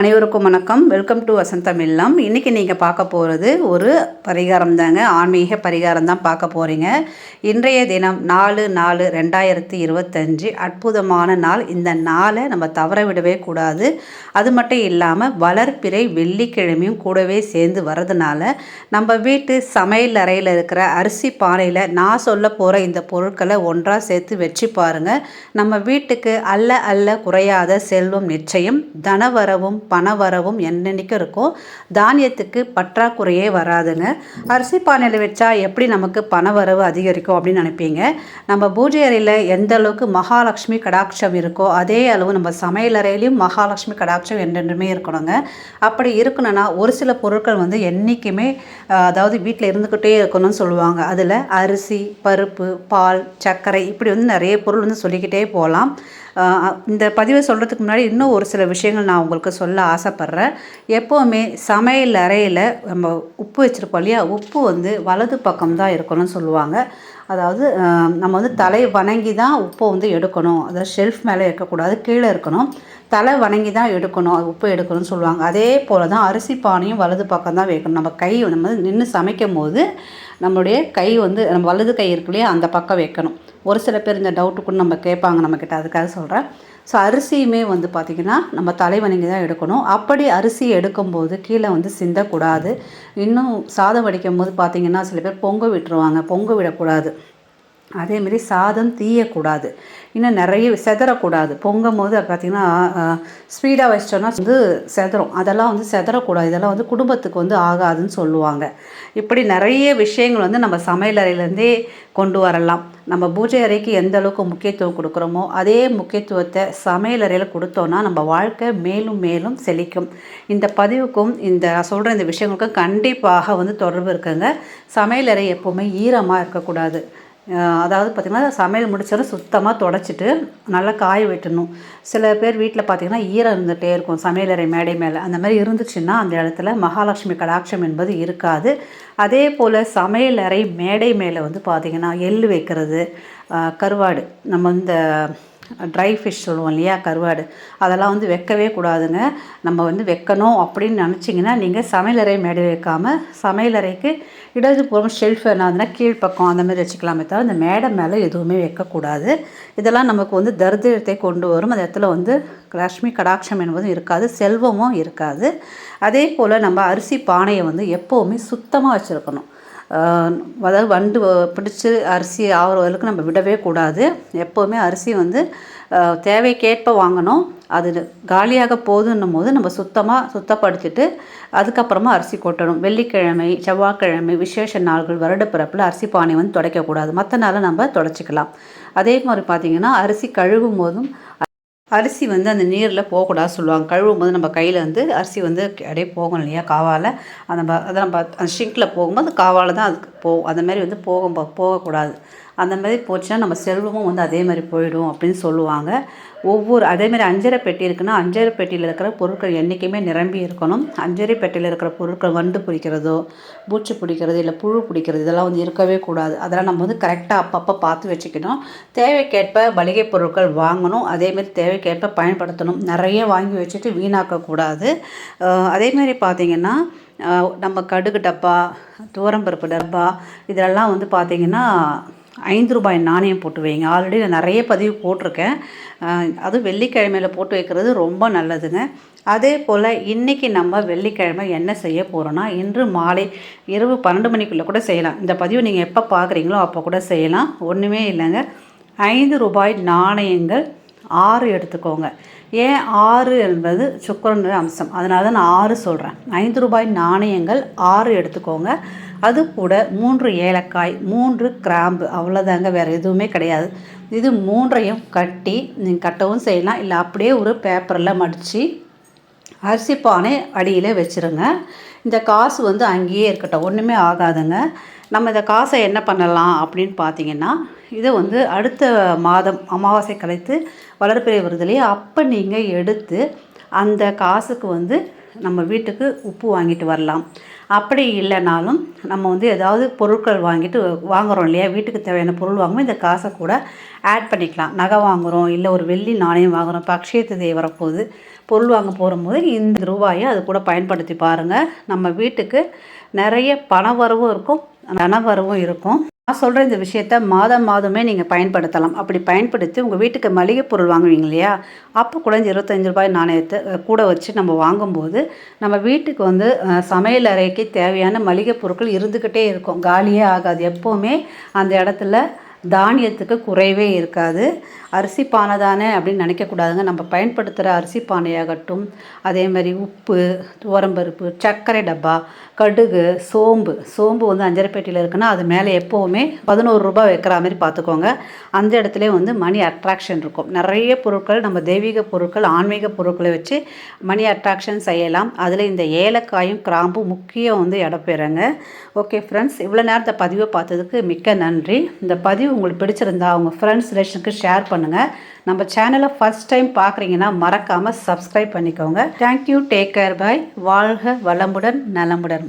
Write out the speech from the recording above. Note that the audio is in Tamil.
அனைவருக்கும் வணக்கம். வெல்கம் டு வசந்தம் இல்லம் இன்றைக்கி நீங்கள் பார்க்க போகிறது ஒரு பரிகாரம் தாங்க. ஆன்மீக பரிகாரம் தான் பார்க்க போகிறீங்க இன்றைய தினம் நாலு நாலு ரெண்டாயிரத்தி இருபத்தஞ்சி அற்புதமான நாள். இந்த நாளை நம்ம தவற விடவே கூடாது. அது மட்டும் இல்லாமல் வளர்ப்பிறை வெள்ளிக்கிழமையும் கூடவே சேர்ந்து வர்றதுனால நம்ம வீட்டு சமையல் அறையில் இருக்கிற அரிசி பானையில் நான் சொல்ல போகிற இந்த பொருட்களை ஒன்றாக சேர்த்து வச்சு பாருங்கள் நம்ம வீட்டுக்கு அல்ல அல்ல குறையாத செல்வம் நிச்சயம் தனவரவும் பண வரவும் என்னென்னைக்கும் இருக்கும். தானியத்துக்கு பற்றாக்குறையே வராதுங்க. அரிசி பானையில் வச்சா எப்படி நமக்கு பணவரவு அதிகரிக்கும் அப்படின்னு நினைப்பீங்க? நம்ம பூஜை அறையில் எந்த அளவுக்கு மகாலட்சுமி கடாட்சம் இருக்கோ அதே அளவு நம்ம சமையல் அறையிலையும் மகாலட்சுமி கடாட்சம் என்றென்றுமே இருக்கணுங்க. அப்படி இருக்கணும்னா ஒரு சில பொருட்கள் வந்து என்றைக்குமே அதாவது வீட்டில் இருந்துக்கிட்டே இருக்கணும்னு சொல்லுவாங்க. அதில் அரிசி பருப்பு பால் சர்க்கரை இப்படி வந்து நிறைய பொருள் வந்து சொல்லிக்கிட்டே போகலாம். இந்த பதிவை சொல்கிறதுக்கு முன்னாடி இன்னும் ஒரு சில விஷயங்கள் நான் உங்களுக்கு சொல்ல ஆசைப்பட்றேன். எப்போவுமே சமையல் அறையில் நம்ம உப்பு வச்சுருப்போம் இல்லையா? உப்பு வந்து வலது பக்கம் தான் இருக்கணும்னு சொல்லுவாங்க. அதாவது நம்ம வந்து தலை வணங்கி தான் உப்பை வந்து எடுக்கணும். அதாவது ஷெல்ஃப் மேலே இருக்கக்கூடாது கீழே இருக்கணும். தலை வணங்கி தான் எடுக்கணும் உப்பு எடுக்கணும்னு சொல்லுவாங்க. அதே போல் தான் அரிசி பானையும் வலது பக்கம் தான் வைக்கணும். நம்ம கை நம்ம நின்று சமைக்கும் போது நம்மளுடைய கை வந்து நம்ம வலது கை இருக்கு இல்லையா அந்த பக்கம் வைக்கணும். ஒரு சில பேர் இந்த டவுட்டு கூட நம்ம கேட்பாங்க நம்மக்கிட்ட அதுக்காக சொல்கிறேன் ஸோ அரிசியுமே வந்து பார்த்திங்கன்னா நம்ம தலைவணிங்க தான் எடுக்கணும். அப்படி அரிசி எடுக்கும்போது கீழே வந்து சிந்தக்கூடாது. இன்னும் சாதம் வடிக்கும் போது பார்த்திங்கன்னா சில பேர் பொங்க விட்டுருவாங்க. பொங்க விடக்கூடாது. அதேமாரி சாதம் தீயக்கூடாது. இன்னும் நிறைய செதறக்கூடாது. பொங்கும் போது பார்த்திங்கன்னா ஸ்பீடாக வச்சிட்டோன்னா வந்து செதறும். அதெல்லாம் வந்து செதறக்கூடாது. இதெல்லாம் வந்து குடும்பத்துக்கு வந்து ஆகாதுன்னு சொல்லுவாங்க. இப்படி நிறைய விஷயங்கள் வந்து நம்ம சமையலறையிலேருந்தே கொண்டு வரலாம். நம்ம பூஜை அறைக்கு எந்த அளவுக்கு முக்கியத்துவம் கொடுக்குறோமோ அதே முக்கியத்துவத்தை சமையல் அறையில் கொடுத்தோன்னா நம்ம வாழ்க்கை மேலும் மேலும் செழிக்கும். இந்த பதிவுக்கும் இந்த நான் சொல்கிற இந்த விஷயங்களுக்கும் கண்டிப்பாக வந்து தொடர்பு இருக்குங்க. சமையலறை எப்போவுமே ஈரமாக இருக்கக்கூடாது. அதாவது பார்த்திங்கன்னா சமையல் முடிச்சோட சுத்தமாக தொடச்சிட்டு நல்லா காய வெட்டணும். சில பேர் வீட்டில் பார்த்திங்கன்னா ஈரம் இருந்துகிட்டே இருக்கும் சமையலறை மேடை மேலே. அந்த மாதிரி இருந்துச்சுன்னா அந்த இடத்துல மகாலட்சுமி கடாட்சம் என்பது இருக்காது. அதே போல் சமையலறை மேடை மேலே வந்து பார்த்திங்கன்னா எள் வைக்கிறது கருவாடு. நம்ம இந்த ட்ரை ஃபிஷ் சொல்லுவோம் இல்லையா கருவாடு. அதெல்லாம் வந்து வைக்கவே கூடாதுங்க. நம்ம வந்து வைக்கணும் அப்படின்னு நினச்சிங்கன்னா நீங்கள் சமையலறை மேடை வைக்காமல் சமையலறைக்கு இடதுபுறம் ஷெல்ஃப் என்னதுன்னா கீழ்ப்பக்கம் அந்த மாதிரி வச்சுக்கலாமே தவிர இந்த மேடை மேலே எதுவுமே வைக்கக்கூடாது. இதெல்லாம் நமக்கு வந்து தரித்திரத்தை கொண்டு வரும். அந்த இடத்துல வந்து லக்ஷ்மி கடாட்சம் என்பதும் இருக்காது செல்வமும் இருக்காது. அதே போல் நம்ம அரிசி பானையை வந்து எப்போவுமே சுத்தமாக வச்சுருக்கணும். அதாவது வண்டு பிடிச்சி அரிசி ஆகிற வரைக்கும் நம்ம விடவே கூடாது. எப்போவுமே அரிசி வந்து தேவைக்கேற்ப வாங்கணும். அது காலியாக போகுதுன்னும் போது நம்ம சுத்தமாக சுத்தப்படுத்திட்டு அதுக்கப்புறமா அரிசி கொட்டணும். வெள்ளிக்கிழமை செவ்வாய்க்கிழமை விசேஷ நாள்கள் வருடப்பிறப்பில் அரிசி பானை வந்து துடைக்கக்கூடாது. மற்ற நாளை நம்ம துடைச்சிக்கலாம். அதே மாதிரி பார்த்திங்கன்னா அரிசி கழுவும் போதும் அரிசி வந்து அந்த நீரில் போகக்கூடாது சொல்லுவாங்க. கழுவும் போது நம்ம கையில் வந்து அரிசி வந்து அப்படியே போகும் இல்லையா? காவால். அந்த அதை நம்ம அந்த ஷிங்கில் போகும்போது காவால் தான் அதுக்கு போகும் அந்த மாதிரி வந்து போகும் போ- போகக்கூடாது. அந்த மாதிரி போச்சுன்னா நம்ம செல்வமும் வந்து அதே மாதிரி போயிடும் அப்படின்னு சொல்லுவாங்க. ஒவ்வொரு அதேமாதிரி அஞ்சரை பெட்டி இருக்குன்னா அஞ்சரை பெட்டியில் இருக்கிற பொருட்கள் என்றைக்குமே நிரம்பி இருக்கணும். அஞ்சரை பெட்டியில் இருக்கிற பொருட்கள் வண்டு பிடிக்கிறதோ பூச்சி பிடிக்கிறது இல்லை புழு பிடிக்கிறது இதெல்லாம் வந்து இருக்கவே கூடாது. அதெல்லாம் நம்ம வந்து கரெக்டாக அப்பப்போ பார்த்து வச்சுக்கணும். தேவைக்கேற்ப மளிகை பொருட்கள் வாங்கணும். அதேமாரி தேவைக்கேற்ப பயன்படுத்தணும். நிறைய வாங்கி வச்சுட்டு வீணாக்கக்கூடாது அதேமாதிரி அதேமாரி பார்த்திங்கன்னா நம்ம கடுகு டப்பா துவரம்பருப்பு டப்பா இதெல்லாம் வந்து பார்த்திங்கன்னா ஐந்து ரூபாய் நாணயம் போட்டு வைங்க. ஆல்ரெடி நான் நிறைய பதிவு போட்டிருக்கேன். அது அதுவும் வெள்ளிக்கிழமையில் போட்டு வைக்கிறது ரொம்ப நல்லதுங்க. அதே போல் இன்றைக்கி நம்ம வெள்ளிக்கிழமை என்ன செய்ய போகிறோன்னா இன்று மாலை இரவு பன்னெண்டு மணிக்குள்ளே கூட செய்யலாம். இந்த பதிவு நீங்கள் எப்போ பார்க்குறீங்களோ அப்போ கூட செய்யலாம். ஒன்றுமே இல்லைங்க. ஐந்து ரூபாய் நாணயங்கள் ஆறு எடுத்துக்கோங்க. ஏன் ஆறு என்பது சுக்கரனுடைய அம்சம். அதனால தான் நான் ஆறு சொல்கிறேன் ஐந்து ரூபாய் நாணயங்கள் ஆறு எடுத்துக்கோங்க. அது கூட மூன்று ஏலக்காய் மூன்று கிராம்பு அவ்வளோதாங்க வேறு எதுவுமே கிடையாது. இது மூன்றையும் கட்டி நீங்கள் கட்டவும் செய்யலாம். இல்லை அப்படியே ஒரு பேப்பரில் மடித்து அரிசி பானை அடியில் வச்சுருங்க. இந்த காசு வந்து அங்கேயே இருக்கட்டும் ஒன்றுமே ஆகாதுங்க. நம்ம இந்த காசை என்ன பண்ணலாம் அப்படின்னு பார்த்தீங்கன்னா இதை வந்து அடுத்த மாதம் அமாவாசை கழித்து வளர்ப்பிறை வருது அப்போ நீங்கள் எடுத்து அந்த காசுக்கு வந்து நம்ம வீட்டுக்கு உப்பு வாங்கிட்டு வரலாம். அப்படி இல்லைனாலும் நம்ம வந்து ஏதாவது பொருட்கள் வாங்கிட்டு வாங்குறோம் இல்லையா? வீட்டுக்கு தேவையான பொருள் வாங்கும்போது இந்த காசை கூட ஆட் பண்ணிக்கலாம். நகை வாங்குகிறோம் இல்லை ஒரு வெள்ளி நாணயம் வாங்குகிறோம் இப்போ அக்ஷய வரப்போகுது பொருள் வாங்க போகும்போது இந்த ரூபாயை அது கூட பயன்படுத்தி பாருங்கள் நம்ம வீட்டுக்கு நிறைய பண வரவும் இருக்கும் பண வரவும் இருக்கும். நான் சொல்கிற இந்த விஷயத்த மாதம் மாதமே நீங்கள் பயன்படுத்தலாம். அப்படி பயன்படுத்தி உங்கள் வீட்டுக்கு மளிகை பொருள் வாங்குவீங்க இல்லையா? அப்போ கூட இந்த இருபத்தஞ்சி ரூபாய் நாணயத்தை கூட வச்சு நம்ம வாங்கும்போது நம்ம வீட்டுக்கு வந்து சமையல் அறைக்கு தேவையான மளிகை பொருட்கள் இருந்துக்கிட்டே இருக்கும். காலியே ஆகாது. எப்போவுமே அந்த இடத்துல தானியத்துக்கு குறைவே இருக்காது. அரிசி பானை தானே அப்படின்னு நினைக்கக்கூடாதுங்க. நம்ம பயன்படுத்துகிற அரிசி பானையாகட்டும் அதே மாதிரி உப்பு துவரம்பருப்பு சர்க்கரை டப்பா கடுகு சோம்பு. சோம்பு வந்து அஞ்சரைப்பேட்டையில் இருக்குன்னா அது மேலே எப்போவுமே பதினோரு ரூபாய் வைக்கிற மாதிரி பார்த்துக்கோங்க. அந்த இடத்துல வந்து மணி அட்ராக்ஷன் இருக்கும். நிறைய பொருட்கள் நம்ம தெய்வீக பொருட்கள் ஆன்மீக பொருட்களை வச்சு மணி அட்ராக்ஷன் செய்யலாம். அதில் இந்த ஏலக்காயும் கிராம்பும் முக்கியம் வந்து இடம்பெறுங்க. ஓகே ஃப்ரெண்ட்ஸ் இவ்வளோ நேரத்தை பதிவை பார்த்ததுக்கு மிக்க நன்றி. இந்த பதிவு உங்களுக்கு பிடிச்சிருந்தா உங்கள் ஃப்ரெண்ட்ஸ் ரிலேஷனுக்கு ஷேர் பண்ணுங்கள் நம்ம சேனலை ஃபஸ்ட் டைம் பார்க்குறீங்கன்னா மறக்காமல் சப்ஸ்கிரைப் பண்ணிக்கோங்க. தேங்க்யூ டேக் கேர் பாய் வாழ்க வளமுடன் நலமுடன்.